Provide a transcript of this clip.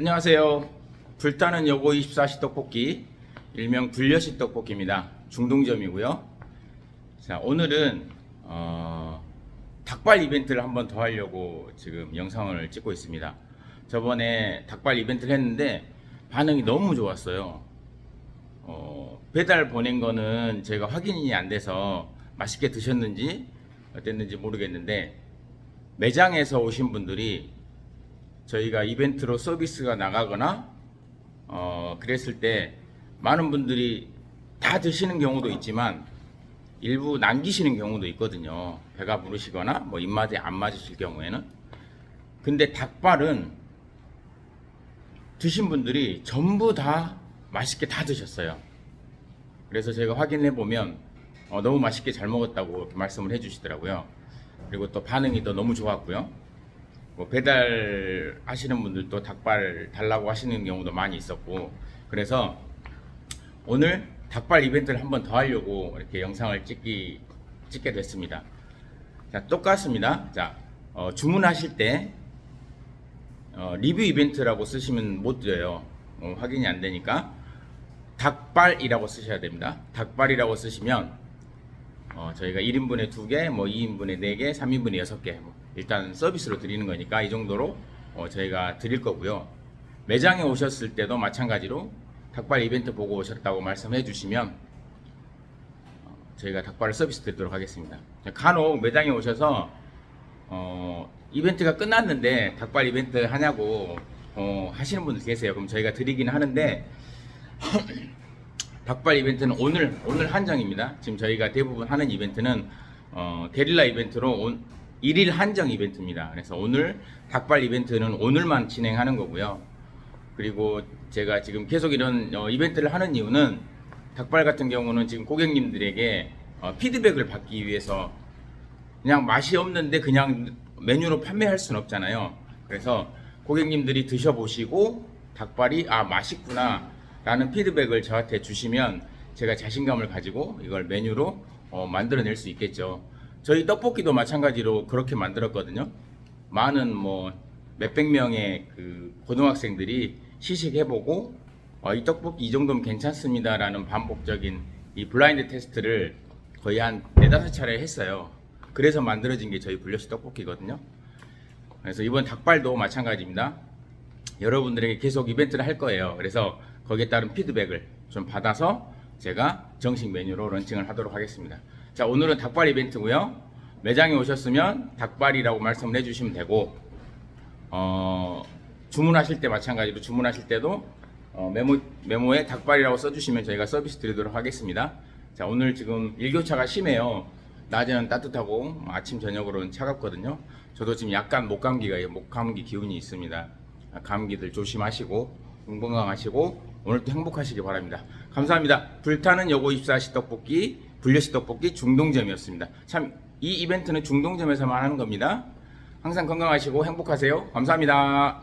안녕하세요. 불타는 여고 24시 떡볶이, 일명 불려시 떡볶이입니다. 중동점이고요. 자, 오늘은 어, 닭발 이벤트를 한번 더 하려고 지금 영상을 찍고 있습니다. 저번에 닭발 이벤트를 했는데 반응이 너무 좋았어요. 어, 배달 보낸 거는 제가 확인이 안 돼서 맛있게 드셨는지 어땠는지 모르겠는데 매장에서 오신 분들이 저희가 이벤트로 서비스가 나가거나 어, 그랬을 때 많은 분들이 다 드시는 경우도 있지만 일부 남기시는 경우도 있거든요. 배가 부르시거나 뭐 입맛에 안 맞으실 경우에는. 근데 닭발은 드신 분들이 전부 다 맛있게 다 드셨어요. 그래서 제가 확인해 보면 어, 너무 맛있게 잘 먹었다고 말씀을 해주시더라고요. 그리고 또 반응이 또 너무 좋았고요. 뭐 배달 하시는 분들도 닭발 달라고 하시는 경우도 많이 있었고 그래서 오늘 닭발 이벤트를 한번 더 하려고 이렇게 영상을 찍기 찍게 됐습니다. 자 똑같습니다. 자 어, 주문하실 때 어, 리뷰 이벤트라고 쓰시면 못 드려요. 어, 확인이 안 되니까 닭발이라고 쓰셔야 됩니다. 닭발이라고 쓰시면 어, 저희가 1인분에 2개, 뭐 2인분에 4개, 3인분에 6개 뭐 일단 서비스로 드리는 거니까 이 정도로 어, 저희가 드릴 거고요. 매장에 오셨을 때도 마찬가지로 닭발 이벤트 보고 오셨다고 말씀해 주시면 어, 저희가 닭발을 서비스 드리도록 하겠습니다. 자, 간혹 매장에 오셔서 어, 이벤트가 끝났는데 닭발 이벤트 하냐고 어, 하시는 분들 계세요. 그럼 저희가 드리긴 하는데 닭발 이벤트는 오늘 오늘 한정입니다. 지금 저희가 대부분 하는 이벤트는 어, 게릴라 이벤트로 온, 일일 한정 이벤트입니다. 그래서 오늘 닭발 이벤트는 오늘만 진행하는 거고요. 그리고 제가 지금 계속 이런 어, 이벤트를 하는 이유는 닭발 같은 경우는 지금 고객님들에게 어, 피드백을 받기 위해서 그냥 맛이 없는데 그냥 메뉴로 판매할 수는 없잖아요. 그래서 고객님들이 드셔보시고 닭발이 아 맛있구나 라는 피드백을 저한테 주시면 제가 자신감을 가지고 이걸 메뉴로 어, 만들어낼 수 있겠죠. 저희 떡볶이도 마찬가지로 그렇게 만들었거든요. 많은 뭐 몇백 명의 그 고등학생들이 시식해보고 어, 이 떡볶이 이 정도면 괜찮습니다라는 반복적인 이 블라인드 테스트를 거의 한 네다섯 차례 했어요. 그래서 만들어진 게 저희 불려시 떡볶이거든요. 그래서 이번 닭발도 마찬가지입니다. 여러분들에게 계속 이벤트를 할 거예요. 그래서 거기에 따른 피드백을 좀 받아서 제가 정식 메뉴로 런칭을 하도록 하겠습니다. 자, 오늘은 닭발 이벤트고요. 매장에 오셨으면 닭발이라고 말씀을 해주시면 되고, 어, 주문하실 때 마찬가지로 주문하실 때도 어, 메모, 메모에 닭발이라고 써주시면 저희가 서비스 드리도록 하겠습니다. 자, 오늘 지금 일교차가 심해요. 낮에는 따뜻하고 아침 저녁으로는 차갑거든요. 저도 지금 약간 목감기가 목감기 기운이 있습니다. 감기들 조심하시고 건강하시고 오늘도 행복하시기 바랍니다. 감사합니다. 불타는 여고 24시 떡볶이 불려시 떡볶이 중동점이었습니다. 참 이 이벤트는 중동점에서만 하는 겁니다. 항상 건강하시고 행복하세요. 감사합니다.